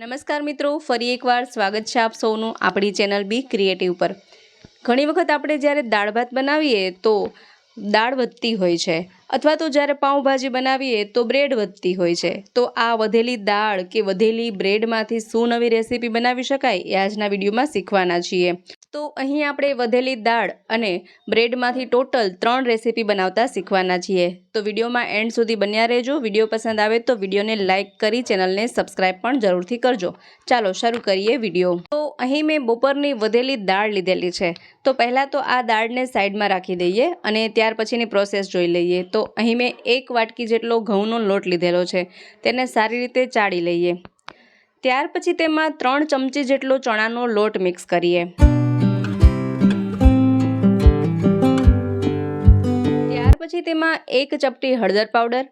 નમસ્કાર મિત્રો, ફરી એકવાર સ્વાગત છે આપ સૌનું આપણી ચેનલ બી ક્રિએટિવ પર. ઘણી વખત આપણે જ્યારે દાળ ભાત બનાવીએ તો દાળ વધતી હોય છે, અથવા તો જ્યારે પાઉંભાજી બનાવીએ તો બ્રેડ વધતી હોય છે. તો આ વધેલી દાળ કે વધેલી બ્રેડમાંથી શું નવી રેસીપી બનાવી શકાય એ આજના વિડીયોમાં શીખવાના છીએ. તો અહીં આપણે વધેલી દાળ અને બ્રેડમાંથી ટોટલ ત્રણ રેસીપી બનાવતા શીખવાના છીએ. તો વિડીયોમાં એન્ડ સુધી બન્યા રહેજો. વીડિયો પસંદ આવે તો વિડીયોને લાઇક કરી ચેનલને સબસ્ક્રાઈબ પણ જરૂરથી કરજો. ચાલો શરૂ કરીએ વીડિયો. તો અહીં મેં બપોરની વધેલી દાળ લીધેલી છે. તો પહેલાં તો આ દાળને સાઈડમાં રાખી દઈએ અને ત્યાર પછીની પ્રોસેસ જોઈ લઈએ. તો અહીં મેં એક વાટકી જેટલો ઘઉંનો લોટ લીધેલો છે. તેને સારી રીતે ચાળી લઈએ. ત્યાર પછી તેમાં ત્રણ ચમચી જેટલો ચણાનો લોટ મિક્સ કરીએ. પછી તેમાં એક ચપટી હળદર પાવડર,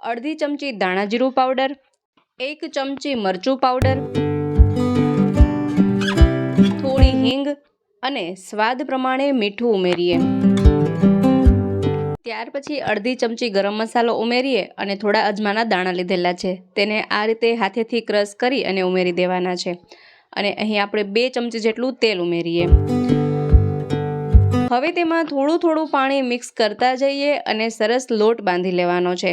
અડધી ચમચી ધાણાજીરું પાવડર, એક ચમચી મરચું પાવડર, થોડી હિંગ અને સ્વાદ પ્રમાણે મીઠું ઉમેરીએ. ત્યાર પછી અડધી ચમચી ગરમ મસાલો ઉમેરીએ અને થોડા અજમાના દાણા લીધેલા છે. તેને આ રીતે હાથેથી ક્રશ કરી અને ઉમેરી દેવાના છે. અને અહીં આપણે બે ચમચી જેટલું તેલ ઉમેરીએ. હવે તેમાં થોડું થોડું પાણી મિક્સ કરતા જઈએ અને સરસ લોટ બાંધી લેવાનો છે.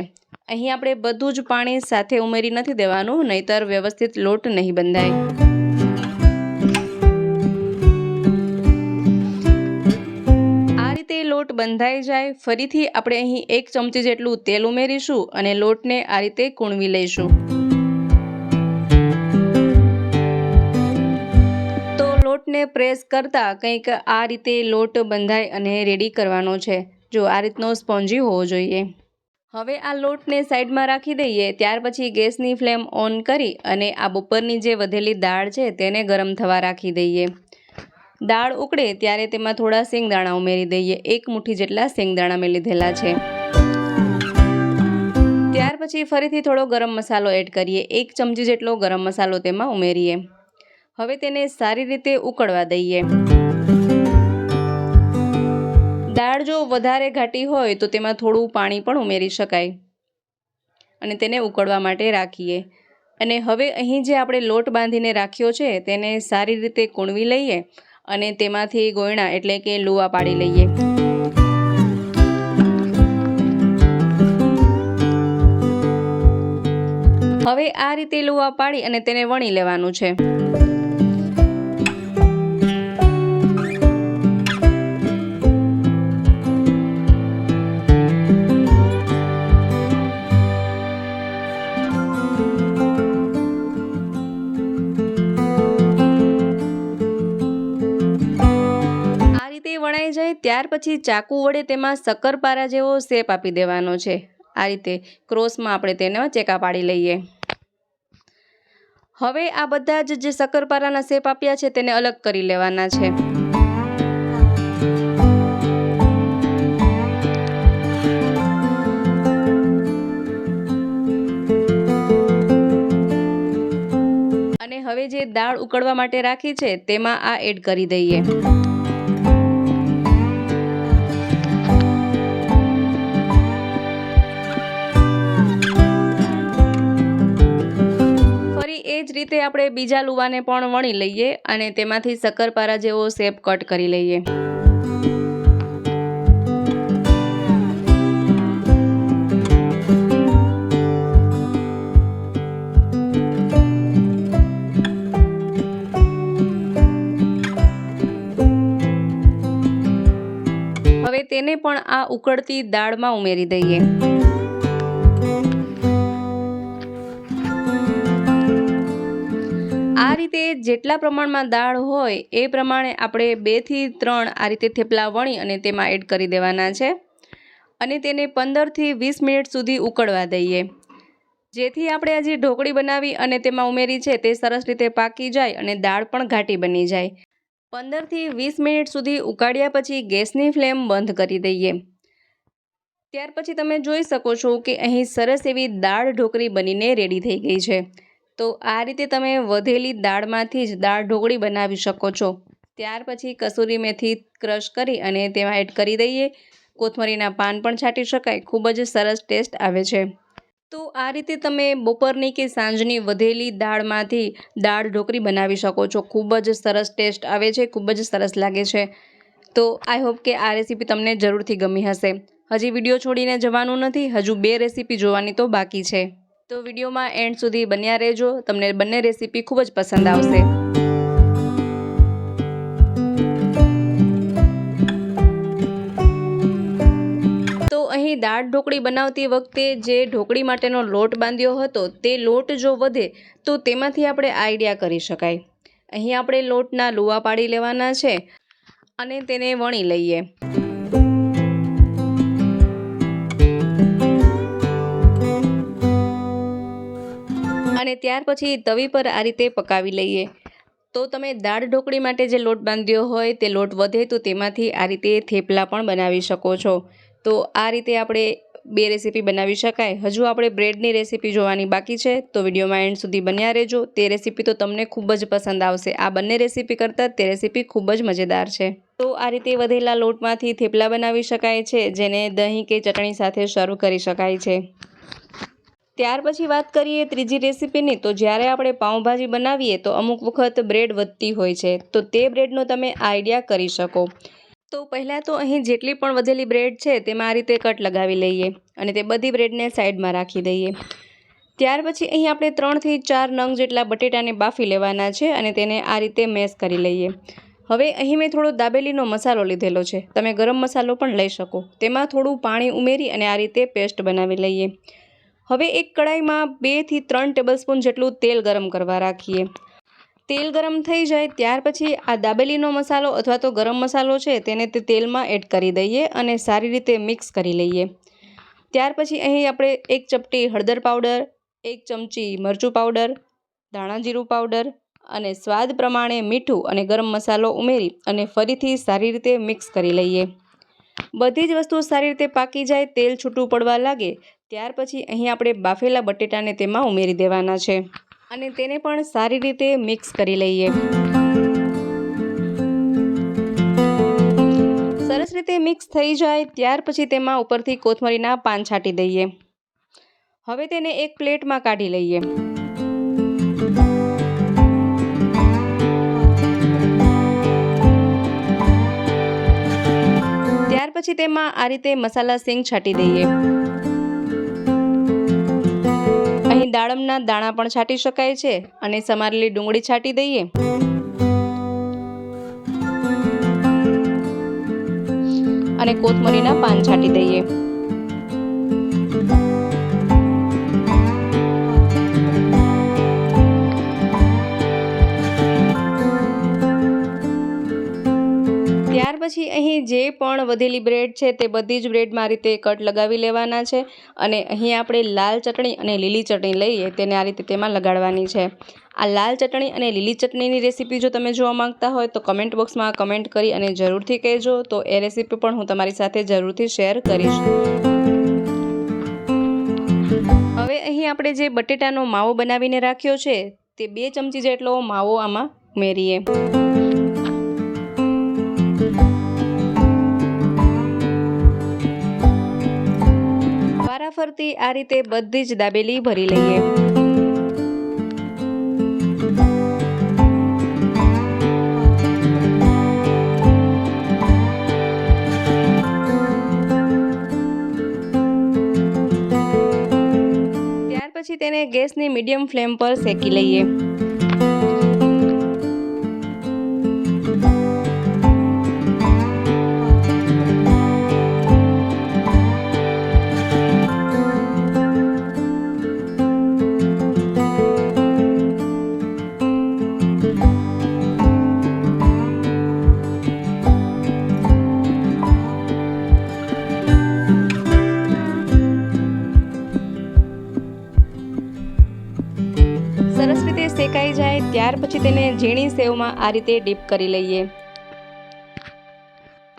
અહીં આપણે બધું જ પાણી સાથે ઉમેરી નથી દેવાનું, નહીતર વ્યવસ્થિત લોટ નહીં બંધાય. આ રીતે લોટ બંધાઈ જાય, ફરીથી આપણે અહીં એક ચમચી જેટલું તેલ ઉમેરીશું અને લોટને આ રીતે કૂણવી લઈશું. લોટને પ્રેસ કરતાં કંઈક આ રીતે લોટ બંધાય અને રેડી કરવાનો છે. જો આ રીતનો સ્પોન્જી હોવો જોઈએ. હવે આ લોટને સાઈડમાં રાખી દઈએ. ત્યાર પછી ગેસની ફ્લેમ ઓન કરી અને આ બપોરની જે વધેલી દાળ છે તેને ગરમ થવા રાખી દઈએ. દાળ ઉકળે ત્યારે તેમાં થોડા શેંગદાણા ઉમેરી દઈએ. એક મુઠ્ઠી જેટલા શેંગદાણા મેં લીધેલા છે. ત્યાર પછી ફરીથી થોડો ગરમ મસાલો એડ કરીએ. એક ચમચી જેટલો ગરમ મસાલો તેમાં ઉમેરીએ. હવે તેને સારી રીતે ઉકળવા દઈએ. દાળ જો વધારે ઘાટી હોય તો તેમાં થોડું પાણી પણ ઉમેરી શકાય. અને તેને ઉકળવા માટે રાખીએ. અને હવે અહીં જે આપણે લોટ બાંધીને રાખ્યો છે તેને સારી રીતે કૂણવી લઈએ અને તેમાંથી ગોયણા એટલે કે લુવા પાડી લઈએ. હવે આ રીતે લુવા પાડી અને તેને વણી લેવાનું છે. ત્યાર પછી ચાકુ વડે તેમાં શક્કરપારા જેવો શેપ આપી દેવાનો છે. આ રીતે ક્રોસમાં આપણે તેને ચેકા પાડી લઈએ. હવે આ બધા જ જે શક્કરપારાના શેપ આપ્યા છે તેને અલગ કરી લેવાના છે. અને હવે જે દાળ ઉકળવા માટે રાખી છે તેમાં આ એડ કરી દઈએ. રીતે આપણે બીજા લુવાને પણ વણી લઈએ અને તેમાંથી શક્કરપારા જેવો શેપ કટ કરી લઈએ. હવે તેને પણ આ ઉકળતી દાળમાં ઉમેરી દઈએ. જેટલા પ્રમાણમાં દાળ હોય એ પ્રમાણે આપણે બેથી ત્રણ આ રીતે થેપલા વણી અને તેમાં એડ કરી દેવાના છે. અને તેને પંદરથી વીસ મિનિટ સુધી ઉકળવા દઈએ. જેથી આપણે આજે ઢોકળી બનાવી અને તેમાં ઉમેરી છે તે સરસ રીતે પાકી જાય અને દાળ પણ ઘાટી બની જાય. પંદરથી વીસ મિનિટ સુધી ઉકાળ્યા પછી ગેસની ફ્લેમ બંધ કરી દઈએ. ત્યાર પછી તમે જોઈ શકો છો કે અહીં સરસ એવી દાળ ઢોકળી બનીને રેડી થઈ ગઈ છે. તો આ રીતે તમે વધેલી દાળમાંથી જ દાળ ઢોકળી બનાવી શકો છો. ત્યાર પછી કસૂરી મેથી ક્રશ કરી અને તેમાં એડ કરી દઈએ. કોથમરીના પાન પણ છાંટી શકાય. ખૂબ જ સરસ ટેસ્ટ આવે છે. તો આ રીતે તમે બપોરની કે સાંજની વધેલી દાળમાંથી દાળ ઢોકળી બનાવી શકો છો. ખૂબ જ સરસ ટેસ્ટ આવે છે. ખૂબ જ સરસ લાગે છે. તો આઈ હોપ કે આ રેસીપી તમને જરૂરથી ગમી હશે. હજી વીડિયો છોડીને જવાનું નથી. હજુ બે રેસીપી જોવાની તો બાકી છે. તો વિડીયોમાં એન્ડ સુધી બન્યા રહેજો. તમને બંને રેસીપી ખૂબ જ પસંદ આવશે. અહીં દાળ ઢોકળી બનાવતી વખતે જે ઢોકળી માટેનો લોટ બાંધ્યો હતો, તે લોટ જો વધે, તો તેમાંથી આપણે આઈડિયા કરી શકાય. અહીં આપણે લોટના લુવા પાડી લેવાના છે અને તેને વણી લઈએ. અને ત્યાર પછી તવી પર આ રીતે પકાવી લઈએ. તો તમે દાળ ઢોકળી માટે જે લોટ બાંધ્યો હોય તે લોટ વધે તો તેમાંથી આ રીતે થેપલા પણ બનાવી શકો છો. તો આ રીતે આપણે બે રેસીપી બનાવી શકાય. હજુ આપણે બ્રેડની રેસીપી જોવાની બાકી છે. તો વિડીયોમાં એન્ડ સુધી બન્યા રહેજો. તે રેસીપી તો તમને ખૂબ જ પસંદ આવશે. આ બંને રેસીપી કરતાં તે રેસીપી ખૂબ જ મજેદાર છે. તો આ રીતે વધેલા લોટમાંથી થેપલા બનાવી શકાય છે, જેને દહીં કે ચટણી સાથે સર્વ કરી શકાય છે. ત્યાર પછી વાત કરીએ ત્રીજી રેસીપીની, તો જ્યારે આપણે પાઉંભાજી બનાવીએ તો અમુક વખત બ્રેડ વધતી હોય છે, તો તે બ્રેડનો તમે આઈડિયા કરી શકો. તો પહેલાં તો અહીં જેટલી પણ વધેલી બ્રેડ છે, તેમાં આ રીતે કટ લગાવી લઈએ અને તે બધી બ્રેડને સાઈડમાં રાખી દઈએ. ત્યાર પછી અહીં આપણે ત્રણથી ચાર નંગ જેટલા બટેટાને બાફી લેવાના છે અને તેને આ રીતે મેશ કરી લઈએ. હવે અહીં મેં થોડો દાબેલીનો મસાલો લીધેલો છે, તમે ગરમ મસાલો પણ લઈ શકો. તેમાં થોડું પાણી ઉમેરી અને આ રીતે પેસ્ટ બનાવી લઈએ. હવે એક કડાઈમાં બેથી ત્રણ ટેબલસ્પૂન જેટલું તેલ ગરમ કરવા રાખીએ. તેલ ગરમ થઈ જાય ત્યાર પછી આ દાબેલીનો મસાલો અથવા તો ગરમ મસાલો છે તેને તે તેલમાં એડ કરી દઈએ અને સારી રીતે મિક્સ કરી લઈએ. ત્યાર પછી અહીં આપણે એક ચપટી હળદર પાવડર, એક ચમચી મરચું પાવડર, ધાણા જીરું પાવડર અને સ્વાદ પ્રમાણે મીઠું અને ગરમ મસાલો ઉમેરી અને ફરીથી સારી રીતે મિક્સ કરી લઈએ. બધી જ વસ્તુ સારી રીતે પાકી જાય, તેલ છૂટું પડવા લાગે ત્યાર પછી અહીં આપણે બાફેલા બટેટાને તેમાં ઉમેરી દેવાના છે. અને તેને પણ સારી રીતે મિક્સ કરી લઈએ. સરસ રીતે મિક્સ થઈ જાય ત્યાર પછી તેમાં ઉપરથી કોથમરીના પાન છાંટી દઈએ. હવે તેને એક પ્લેટમાં કાઢી લઈએ. ત્યાર પછી તેમાં આ રીતે મસાલા સિંગ છાંટી દઈએ. દાડમના દાણા પણ છાંટી શકાય છે અને સમારેલી ડુંગળી છાંટી દઈએ. અને કોથમરીના પાન છાંટી દઈએ. ત્યાર પછી અહીં જે પણ વધેલી બ્રેડ છે તે બધી જ બ્રેડમાં આ રીતે કટ લગાવી લેવાના છે અને અહીં આપણે લાલ ચટણી અને લીલી ચટણી લઈએ તેને આ રીતે તેમાં લગાડવાની છે. આ લાલ ચટણી અને લીલી ચટણીની રેસીપી જો તમે જોવા માંગતા હોય તો કમેન્ટ બોક્સમાં કમેન્ટ કરી અને જરૂરથી કહેજો. તો એ રેસીપી પણ હું તમારી સાથે જરૂરથી શેર કરીશ. હવે અહીં આપણે જે બટેટાનો માવો બનાવીને રાખ્યો છે તે બે ચમચી જેટલો માવો આમાં ઉમેરીએ. વારાફરતી આ રીતે બધી જ દાબેલી ભરી લઈએ. પછી તેને ગેસની મીડિયમ ફ્લેમ પર શેકી લઈએ. ત્યાર પછી તેને ઝીણી સેવમાં આ રીતે ડીપ કરી લઈએ.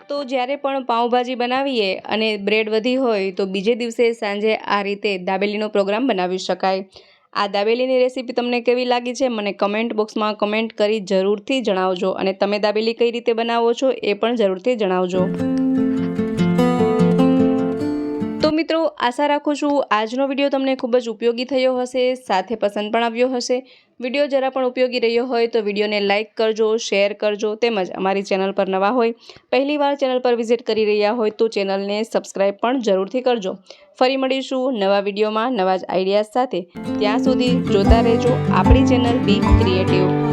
તો જ્યારે પણ પાઉંભાજી બનાવીએ અને બ્રેડ વધી હોય તો બીજે દિવસે સાંજે આ રીતે દાબેલીનો પ્રોગ્રામ બનાવી શકાય. આ દાબેલીની રેસીપી તમને કેવી લાગી છે મને કમેન્ટ બોક્સમાં કમેન્ટ કરી જરૂરથી જણાવજો અને તમે દાબેલી કઈ રીતે બનાવો છો એ પણ જરૂરથી જણાવજો. મિત્રો, આશા રાખું છું આજનો વીડિયો તમને ખૂબ જ ઉપયોગી થયો હશે, સાથે પસંદ પણ આવ્યો હશે. વીડિયો જરા પણ ઉપયોગી રહ્યો હોય તો વિડીયોને લાઇક કરજો, શેર કરજો, તેમજ અમારી ચેનલ પર નવા હોય, પહેલીવાર ચેનલ પર વિઝિટ કરી રહ્યા હોય તો ચેનલને સબસ્ક્રાઈબ પણ જરૂરથી કરજો. ફરી મળીશું નવા વિડીયોમાં નવા જ આઈડિયાઝ સાથે. ત્યાં સુધી જોતા રહેજો આપણી ચેનલ બી ક્રિએટિવ.